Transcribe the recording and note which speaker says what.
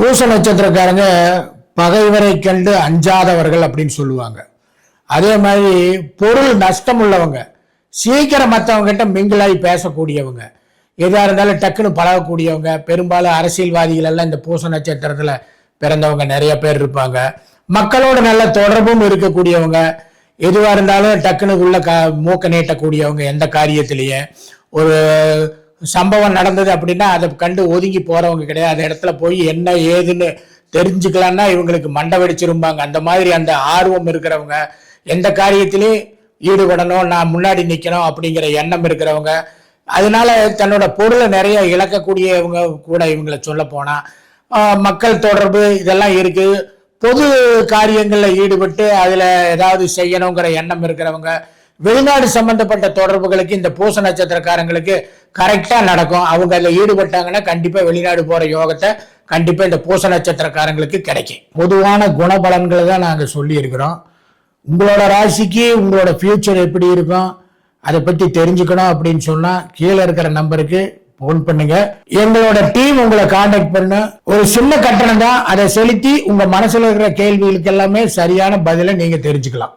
Speaker 1: பூச நட்சத்திரக்காரங்க பகைவரை கண்டு அஞ்சாதவர்கள் அப்படின்னு சொல்லுவாங்க. அதே மாதிரி பொருள் நஷ்டம் உள்ளவங்க சீக்கிரம் மற்றவங்ககிட்ட மிங்கிளாகி பேசக்கூடியவங்க எதாக இருந்தாலும் டக்குன்னு பழகக்கூடியவங்க பெரும்பாலும் அரசியல்வாதிகள் எல்லாம் இந்த பூச நட்சத்திரத்தில் பிறந்தவங்க நிறைய பேர் இருப்பாங்க. மக்களோட நல்ல தொடர்பும் இருக்கக்கூடியவங்க எதுவாக இருந்தாலும் டக்குனு உள்ள க மூக்க நீட்டக்கூடியவங்க எந்த காரியத்திலேயே ஒரு சம்பவம் நடந்தது அப்படின்னா அதை கண்டு ஒதுங்கி போறவங்க கிடையாது. அந்த இடத்துல போய் என்ன ஏதுன்னு தெரிஞ்சுக்கலான்னா இவங்களுக்கு மண்டை வெடிச்சிருப்பாங்க அந்த மாதிரி அந்த ஆர்வம் இருக்கிறவங்க எந்த காரியத்திலையும் ஈடுபடணும் நான் முன்னாடி நிற்கணும் அப்படிங்கிற எண்ணம் இருக்கிறவங்க அதனால தன்னோட பொருளை நிறைய இழக்கக்கூடியவங்க கூட இவங்களை சொல்ல போனா மக்கள் தொடர்பு இதெல்லாம் இருக்கு. பொது காரியங்களில் ஈடுபட்டு அதில் ஏதாவது செய்யணுங்கிற எண்ணம் இருக்கிறவங்க வெளிநாடு சம்பந்தப்பட்ட தொடர்புகளுக்கு இந்த பூச நட்சத்திரக்காரங்களுக்கு கரெக்டாக நடக்கும். அவங்க அதில் ஈடுபட்டாங்கன்னா கண்டிப்பாக வெளிநாடு போகிற யோகத்தை கண்டிப்பாக இந்த பூச நட்சத்திரக்காரங்களுக்கு கிடைக்கும். பொதுவான குணபலன்களை தான் நாங்கள் சொல்லியிருக்கிறோம். உங்களோட ராசிக்கு உங்களோட ஃபியூச்சர் எப்படி இருக்கும்? அதை பற்றி தெரிஞ்சுக்கணும் அப்படின்னு சொன்னால் கீழே இருக்கிற நம்பருக்கு ஃபோன் பண்ணுங்க. எங்களோட டீம் உங்களை காண்டாக்ட் பண்ண. ஒரு சின்ன கட்டணம் தான். அதை செலுத்தி உங்க மனசுல இருக்கிற கேள்விகளுக்கு எல்லாமே சரியான பதிலை நீங்க தெரிஞ்சுக்கலாம்.